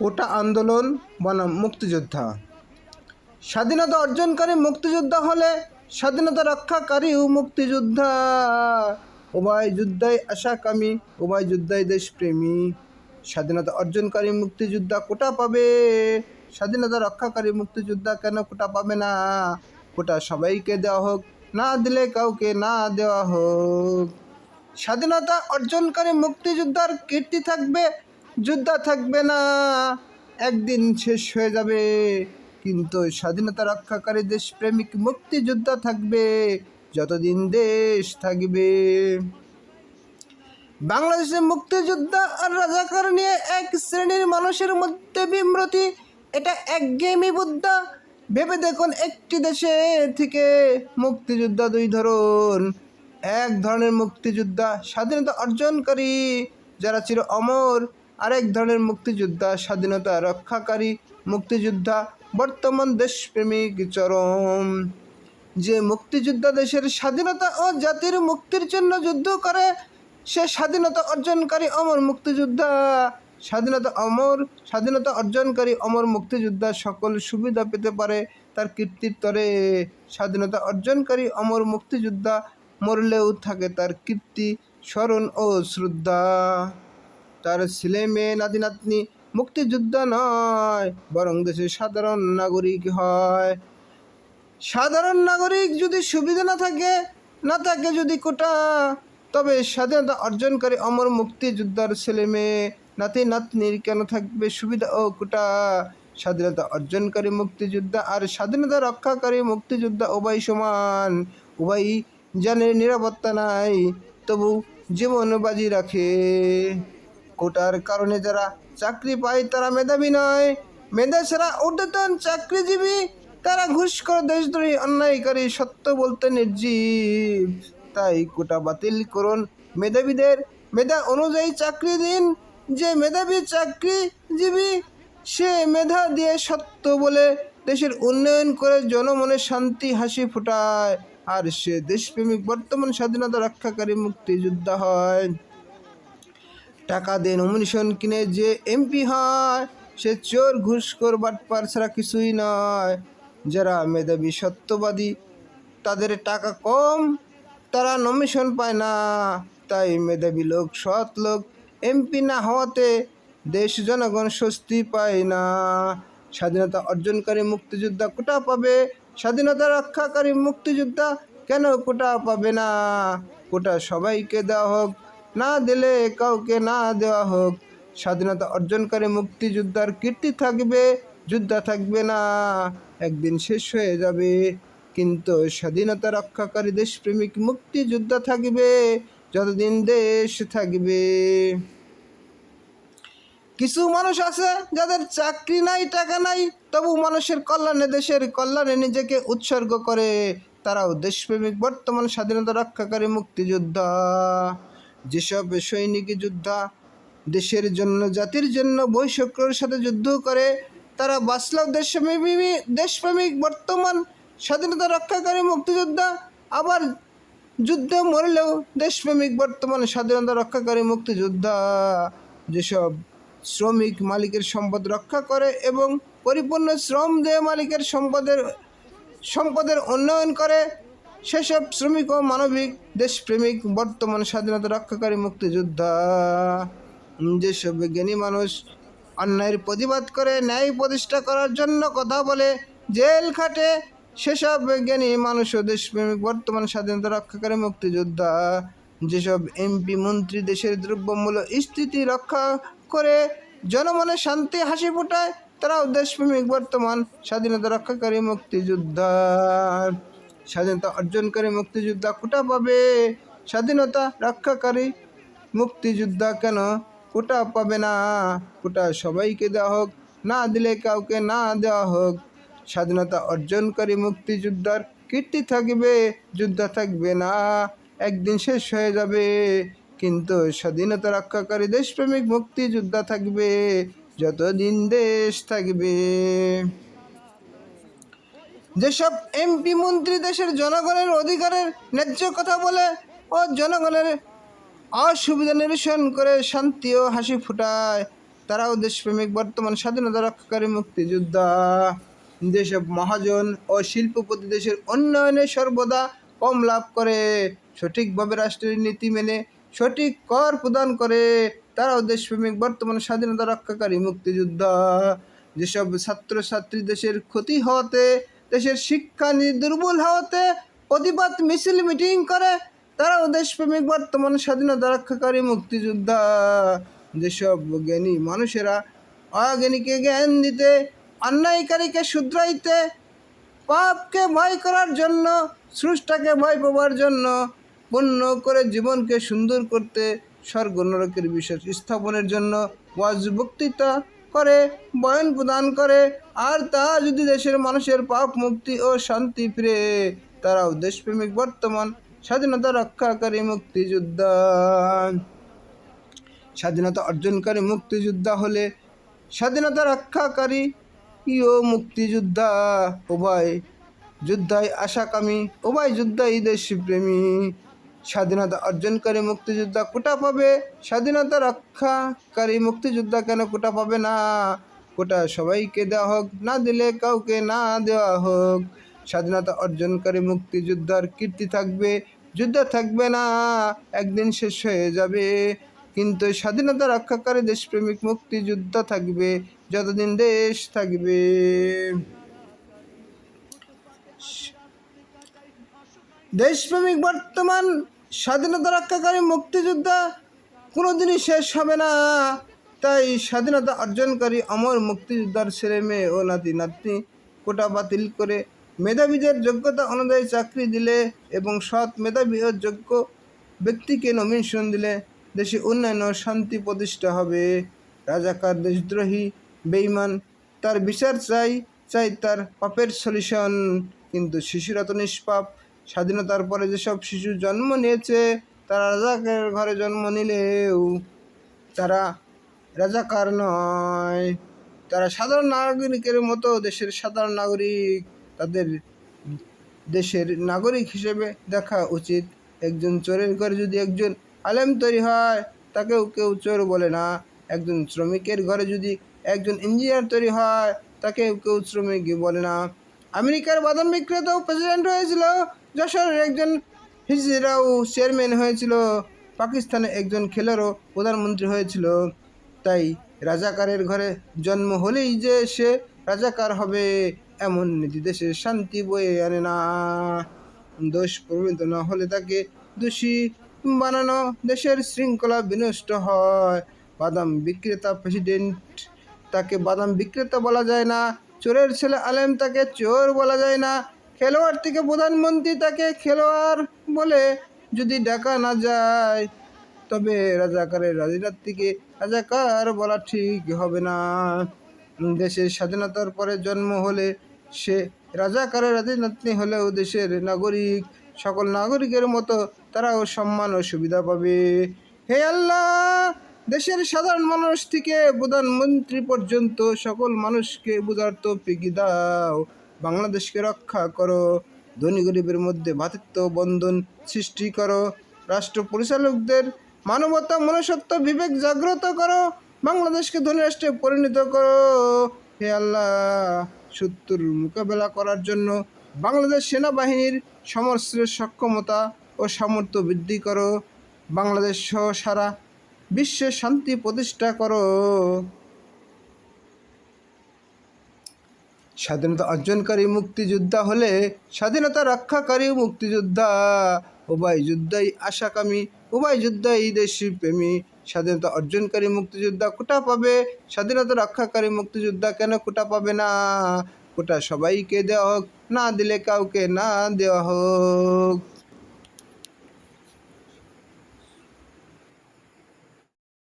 কোটা আন্দোলন বনাম মুক্তিযোদ্ধা। স্বাধীনতা অর্জনকারী মুক্তিযোদ্ধা হলে স্বাধীনতা রক্ষাকারীও মুক্তিযোদ্ধা। উভয় যুদ্ধাই আশাকামী, উভয় যুদ্ধাই দেশপ্রেমী। স্বাধীনতা অর্জনকারী মুক্তিযোদ্ধা কোটা পাবে, স্বাধীনতা রক্ষাকারী মুক্তিযোদ্ধা কেন কোটা পাবে না? কোটা সবাইকে দেওয়া হোক, না দিলে কাউকে না দেওয়া হোক। স্বাধীনতা অর্জনকারী মুক্তিযোদ্ধার কীর্তি থাকবে যোদ্ধা থাকবে না। একদিন শেষ হয়ে যাবে। কিন্তু স্বাধীনতা রক্ষাকারী দেশপ্রেমিক মুক্তিযোদ্ধা থাকবে। যতদিন দেশ থাকবে। বাংলাদেশের মুক্তিযোদ্ধা আর রাজাকার নিয়ে এক শ্রেণির মানুষের মধ্যে বিমৃতি এটা একঘেয়েমি বুদ্ধা। ভেবে দেখুন একটি দেশে থেকে মুক্তিযোদ্ধা দুই ধরন। এক ধরনের মুক্তিযোদ্ধা স্বাধীনতা অর্জনকারী, যারা ছিল অমর আরেক ধরনের মুক্তিযোদ্ধা, স্বাধীনতা রক্ষাকারী মুক্তিযোদ্ধা, বর্তমান দেশপ্রেমিক চরম। যে মুক্তিযোদ্ধা দেশের স্বাধীনতা ও জাতির মুক্তির জন্য যুদ্ধ করে, সে স্বাধীনতা অর্জনকারী অমর মুক্তিযোদ্ধা। স্বাধীনতা অমর, স্বাধীনতা অর্জনকারী অমর মুক্তিযোদ্ধা সকল সুবিধা পেতে পারে তার কীর্তিত্বরে স্বাধীনতা অর্জনকারী অমর মুক্তিযোদ্ধা মরলেও থাকে তার কীর্তি, স্মরণ ও শ্রদ্ধা। তার ছেলে মেয়ে নাতি নাতনি মুক্তিযোদ্ধা নয়, বরং দেশের সাধারণ নাগরিক হয়। সাধারণ নাগরিক যদি সুবিধা না থাকে না থাকে যদি কোটা, তবে স্বাধীনতা অর্জনকারী অমর মুক্তিযোদ্ধার ছেলে মেয়ে, নাতি নাতনির কেন থাকবে সুবিধা ও কোটা? স্বাধীনতা অর্জনকারী মুক্তিযোদ্ধা আর স্বাধীনতা রক্ষাকারী মুক্তিযোদ্ধা উভয় সমান। উভয় জানের নিরাপত্তা নাই, তবু জীবন বাজি রাখে। কোটার কারণে যারা চাকরি পায় তারা মেধাবী নয়। মেধা ছাড়া ঊর্ধ্বতন চাকরিজীবী, তারা ঘুষ ঘুষখোর দেশদ্রোহী, অন্যায়কারী, সত্য বলতে নির্জীব। তাই কোটা বাতিল করুন মেধাবীদের। মেধা অনুযায়ী চাকরি দিন। যে মেধাবী চাকরিজীবী, সে মেধা দিয়ে সত্য বলে দেশের উন্নয়ন করে জনমনে শান্তি, হাসি ফোটায়। আর সে দেশপ্রেমিক বর্তমান স্বাধীনতা রক্ষাকারী মুক্তিযোদ্ধা হয়। টাকা দিয়ে নমিনেশন কিনে যে এমপি হয়, সে চোর ঘুষখোর বাটপার ছাড়া কিছুই নয়। যারা মেধাবী, সত্যবাদী, তাদের টাকা কম, তারা নমিশন পায় না। তাই মেধাবী লোক, সৎ লোক এমপি না হওয়াতে দেশ, জনগণ স্বস্তি পায় না। স্বাধীনতা অর্জনকারী মুক্তিযোদ্ধা কোটা পাবে, স্বাধীনতা রক্ষাকারী মুক্তিযোদ্ধা কেন কোটা পাবে না? কোটা সবাইকে দেওয়া হোক না দিলে কাউকে না দেওয়া হোক। স্বাধীনতা অর্জনকারী মুক্তিযোদ্ধার কীর্তি থাকবে, যোদ্ধা থাকবে না। একদিন শেষ হয়ে যাবে। কিন্তু স্বাধীনতা রক্ষাকারী দেশপ্রেমিক মুক্তিযোদ্ধা থাকবে, যতদিন দেশ থাকবে। কিছু মানুষ আছে যাদের চাকরি নাই, টাকা নাই, তবু মানুষের কল্যাণে, দেশের কল্যাণে নিজেকে উৎসর্গ করে। তারাও দেশপ্রেমিক বর্তমান স্বাধীনতা রক্ষাকারী মুক্তিযোদ্ধা। যেসব সৈনিক যোদ্ধা দেশের জন্য, জাতির জন্য বৈশক্রর সাথে যুদ্ধ করে, তারা বাঁচলেও দেশপ্রেমিক দেশপ্রেমিক বর্তমান স্বাধীনতা রক্ষাকারী মুক্তিযোদ্ধা, আবার যুদ্ধে মরলেও দেশপ্রেমিক বর্তমান স্বাধীনতা রক্ষাকারী মুক্তিযোদ্ধা। যেসব শ্রমিক মালিকের সম্পদ রক্ষা করে এবং পরিপূর্ণ শ্রম দিয়ে মালিকের সম্পদের সম্পদের উন্নয়ন করে সেসব শ্রমিক ও মানবিক দেশপ্রেমিক বর্তমান স্বাধীনতা রক্ষাকারী মুক্তিযোদ্ধা। যেসব জ্ঞানী মানুষ অন্যায়ের প্রতিবাদ করে ন্যায় প্রতিষ্ঠা করার জন্য কথা বলে জেল খাটে, সেসব জ্ঞানী মানুষ ও দেশপ্রেমিক বর্তমান স্বাধীনতা রক্ষাকারী মুক্তিযোদ্ধা। যেসব এমপি, মন্ত্রী দেশের দ্রব্যমূল্য, স্থিতি রক্ষা করে জনমনে শান্তি, হাসি ফোটায়, তারাও দেশপ্রেমিক বর্তমান স্বাধীনতা রক্ষাকারী মুক্তিযোদ্ধা। স্বাধীনতা অর্জনকারী মুক্তিযোদ্ধা কোটা পাবে? স্বাধীনতা রক্ষাকারী মুক্তিযোদ্ধা কেন কোটা পাবে না? কোটা সবাইকে দেওয়া হোক, না দিলে কাউকে না দেওয়া হোক। স্বাধীনতা অর্জনকারী মুক্তিযোদ্ধার কীর্তি থাকবে, যোদ্ধা থাকবে না, একদিন শেষ হয়ে যাবে। কিন্তু স্বাধীনতা রক্ষাকারী দেশপ্রেমিক মুক্তিযোদ্ধা থাকবে, যতদিন দেশ থাকবে। যেসব এমপি মন্ত্রী দেশের জনগণের অধিকারের ন্যায্য কথা বলে ও জনগণের অসুবিধা নিরসন করে শান্তি ও হাসি ফুটায়, তারাও দেশপ্রেমিক বর্তমান স্বাধীনতা রক্ষাকারী মুক্তিযোদ্ধা। যেসব মহাজন ও শিল্পপতি দেশের উন্নয়নে সর্বদা কম লাভ করে, সঠিকভাবে রাষ্ট্রের নীতি মেনে সঠিক কর প্রদান করে, তারাও দেশপ্রেমিক বর্তমান স্বাধীনতা রক্ষাকারী মুক্তিযোদ্ধা। যেসব ছাত্রছাত্রী দেশের ক্ষতি হওয়াতে দেশের শিক্ষা দুর্বল হওয়াতে প্রতিবাদ মিছিল মিটিং করে। তারাও দেশপ্রেমিক বর্তমান স্বাধীনতা রক্ষাকারী মুক্তিযোদ্ধা। যেসব জ্ঞানী মানুষেরা অজ্ঞানীকে জ্ঞান দিতে, অন্যায়কারীকে শুধরাইতে, পাপকে ভয় করার জন্য, স্রষ্টাকে ভয় পাওয়ার জন্য পূর্ণ করে জীবনকে সুন্দর করতে স্বর্গ নরকের বিশ্বাস স্থাপনের জন্য ওয়াজ বক্তৃতা করে, বয়ন প্রদান করে। আর তা যদি দেশের মানুষের পাপ, মুক্তি ও শান্তি ফিরে তারাও দেশপ্রেমিক বর্তমান। স্বাধীনতা রক্ষাকারী মুক্তিযোদ্ধা স্বাধীনতা অর্জনকারী মুক্তিযোদ্ধা হলে স্বাধীনতা রক্ষাকারী ও মুক্তিযোদ্ধা। উভয় যুদ্ধায় আশাকামী, উভয় যুদ্ধাই দেশপ্রেমী। স্বাধীনতা অর্জনকারী মুক্তিযোদ্ধা কোটা পাবে। স্বাধীনতা রক্ষাকারী মুক্তিযোদ্ধা কেন কোটা পাবে না? কোটা সবাইকে দেওয়া হোক, না দিলে কাউকে না দেওয়া হোক। স্বাধীনতা অর্জনকারী মুক্তিযোদ্ধার কীর্তি থাকবে, যুদ্ধ থাকবে না, একদিন শেষ হয়ে যাবে। কিন্তু স্বাধীনতা রক্ষাকারী দেশপ্রেমিক মুক্তিযোদ্ধা থাকবে, যতদিন দেশ থাকবে। দেশপ্রেমিক বর্তমান স্বাধীনতা রক্ষাকারী মুক্তিযোদ্ধা কোনোদিনই শেষ হবে না। তাই স্বাধীনতা অর্জনকারী অমর মুক্তিযোদ্ধার ছেলে মেয়ে ও নাতি, নাতনি কোটা বাতিল করে মেধাবীদের যোগ্যতা অনুযায়ী চাকরি দিলে এবং সৎ মেধাবী ও যোগ্য ব্যক্তিকে নমিনেশন দিলে দেশে উন্নয়ন ও শান্তি প্রতিষ্ঠা হবে। রাজাকার দেশদ্রোহী বেইমান তার বিচার চাই চাই তার পাপের সলিউশন কিন্তু শিশুরা তো নিষ্পাপ স্বাধীনতার পরে যেসব শিশু জন্ম নিয়েছে, তারা রাজাকের ঘরে জন্ম নিলেও তারা রাজাকার নয়। তারা সাধারণ নাগরিকের মতো দেশের সাধারণ নাগরিক। তাদের দেশের নাগরিক হিসেবে দেখা উচিত। একজন চোরের ঘরে যদি একজন আলেম তৈরি হয়, তাকেও কেউ চোর বলে না। একজন শ্রমিকের ঘরে যদি একজন ইঞ্জিনিয়ার তৈরি হয়, তাকেও কেউ শ্রমিক বলে না। আমেরিকার বাদাম বিক্রেতাও প্রেসিডেন্ট হয়েছিল। যশোরের একজন হিজরাও চেয়ারম্যান হয়েছিল পাকিস্তানে একজন খেলারও প্রধানমন্ত্রী হয়েছিল। তাই রাজাকারের ঘরে জন্ম হলেই যে সে রাজাকার হবে, এমন নীতি দেশের শান্তি বয়ে আনে না। দোষ প্রমিত না হলে তাকে দোষী বানানো দেশের শৃঙ্খলা বিনষ্ট হয়। বাদাম বিক্রেতা প্রেসিডেন্ট তাকে বাদাম বিক্রেতা বলা যায় না, চোরের ছেলে আলেম তাকে চোর বলা যায় না খেলোয়াড় থেকে প্রধানমন্ত্রী তাকে খেলোয়াড় বলে যদি ডাকা না যায়, তবে রাজাকারের রাজনীতিকে রাজাকার বলা ঠিক হবে না। দেশের স্বাধীনতার পরে জন্ম হলে সে রাজাকারের রাজনীতি হলেও দেশের নাগরিক, সকল নাগরিকের মতো তারাও সম্মান ও সুবিধা পাবে। হে আল্লাহ, দেশের সাধারণ মানুষ থেকে প্রধানমন্ত্রী পর্যন্ত সকল মানুষকে বোঝার তো পিকি দাও। বাংলাদেশকে রক্ষা করো। ধনী গরিবের মধ্যে ভাতৃত্ব বন্ধন সৃষ্টি করো। রাষ্ট্র পরিচালকদের মানবতা, মনুষ্যত্ব, বিবেক জাগ্রত করো। বাংলাদেশকে ধনী রাষ্ট্রে পরিণত করো। হে আল্লাহ, শত্রুর মোকাবেলা করার জন্য বাংলাদেশ সেনাবাহিনীর সমস্ত সক্ষমতা ও সামর্থ্য বৃদ্ধি করো। বাংলাদেশ সহ সারা বিশ্বে শান্তি প্রতিষ্ঠা করো। স্বাধীনতা অর্জনকারী মুক্তিযোদ্ধা হলে স্বাধীনতা রক্ষাকারী মুক্তিযোদ্ধা। উভয় যুদ্ধাই আশাকামী, উভয় যুদ্ধাই দেশপ্রেমী। স্বাধীনতা অর্জনকারী মুক্তিযোদ্ধা কোটা পাবে, স্বাধীনতা রক্ষাকারী মুক্তিযোদ্ধা কেন কোটা পাবে না? কোটা সবাইকে দেওয়া হোক, না দিলে কাউকে না দেওয়া হোক।